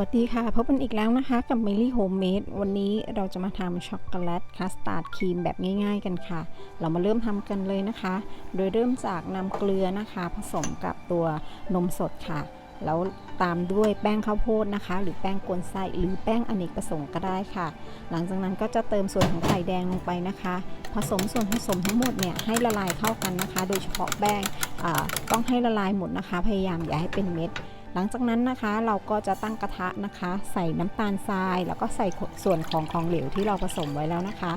วัสดีค่ะ พบกันอีกแล้วนะคะกับ m มลี่โฮมเมดวันนี้เราจะมาทำช็อกโกแลตคัสตาร์ดครีมแบบง่ายๆกันค่ะ เรามาเริ่มทำกันเลยนะคะ โดยเริ่มจากนำเกลือนะคะ ผสมกับตัวนมสดค่ะ แล้วตามด้วยแป้งข้าวโพดนะคะ หรือแป้งกวนไส้หรือแป้งอเนกประสงค์ก็ได้ค่ะ หลังจากนั้นก็จะเติมส่วนของไข่แดงลงไปนะคะ ผสมส่วนผสมทั้งหมดเนี่ยให้ละลายเข้ากันนะคะ โดยเฉพาะแป้งอ่าต้องให้ละลายหมดนะคะ พยายามอย่าให้เป็นเม็ด หลังจากนั้นนะคะเราก็จะตั้งกระทะนะคะ ใส่น้ำตาลทราย แล้วก็ใส่ส่วนของของเหลวที่เราผสมไว้แล้วนะคะ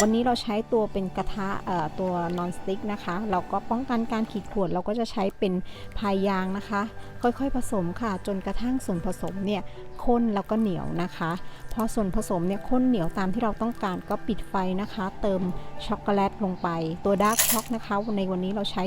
วันนี้เราใช้ตัวเป็นกระทะเอ่อตัวนอนสติ๊กนะคะ เราก็ป้องกันการขีดข่วนเราก็จะใช้เป็นพายยางนะคะ ค่อยๆผสมค่ะ จนกระทั่งส่วนผสมเนี่ยข้นแล้วก็เหนียวนะคะ พอส่วนผสมเนี่ยข้นเหนียวตามที่เราต้องการก็ปิดไฟนะคะ เติมช็อกโกแลตลงไป ตัวดาร์กช็อกนะคะในวันนี้เราใช้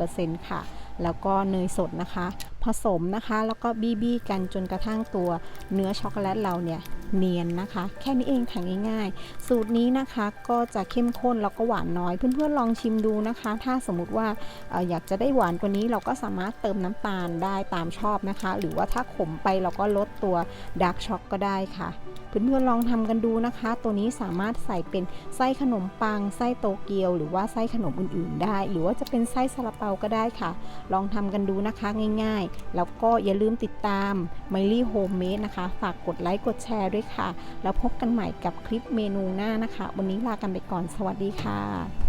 70%ค่ะ แล้วก็เนยสดนะคะ ผสมนะคะแล้วก็บี้บี้กันจนกระทั่งตัวเนื้อช็อกโกแลตเราเนี่ยเนียนนะคะ แค่นี้เองทำง่ายๆ สูตรนี้นะคะก็จะเข้มข้นแล้วก็หวานน้อย เพื่อนๆลองชิมดูนะคะ ถ้าสมมุติว่าอออยากจะได้หวานกว่านี้เราก็สามารถเติมน้ำตาลได้ตามชอบนะคะ หรือว่าถ้าขมไปเราก็ลดตัวดาร์กช็อกก็ได้ค่ะ เพื่อนๆลองทำกันดูนะคะ ตัวนี้สามารถใส่เป็นไส้ขนมปัง ไส้โตเกียว หรือว่าไส้ขนมอื่นๆ ได้ หรือว่าจะเป็นไส้ซาลาเปาก็ได้ค่ะ ลองทำกันดูนะคะง่ายๆ แล้วก็อย่าลืมติดตาม m i l y Homemade นะคะ ฝากกดไลค์กดแชร์ด้วยค่ะ แล้วพบกันใหม่กับคลิปเมนูหน้านะคะ วันนี้ลากันไปก่อนสวัสดีค่ะ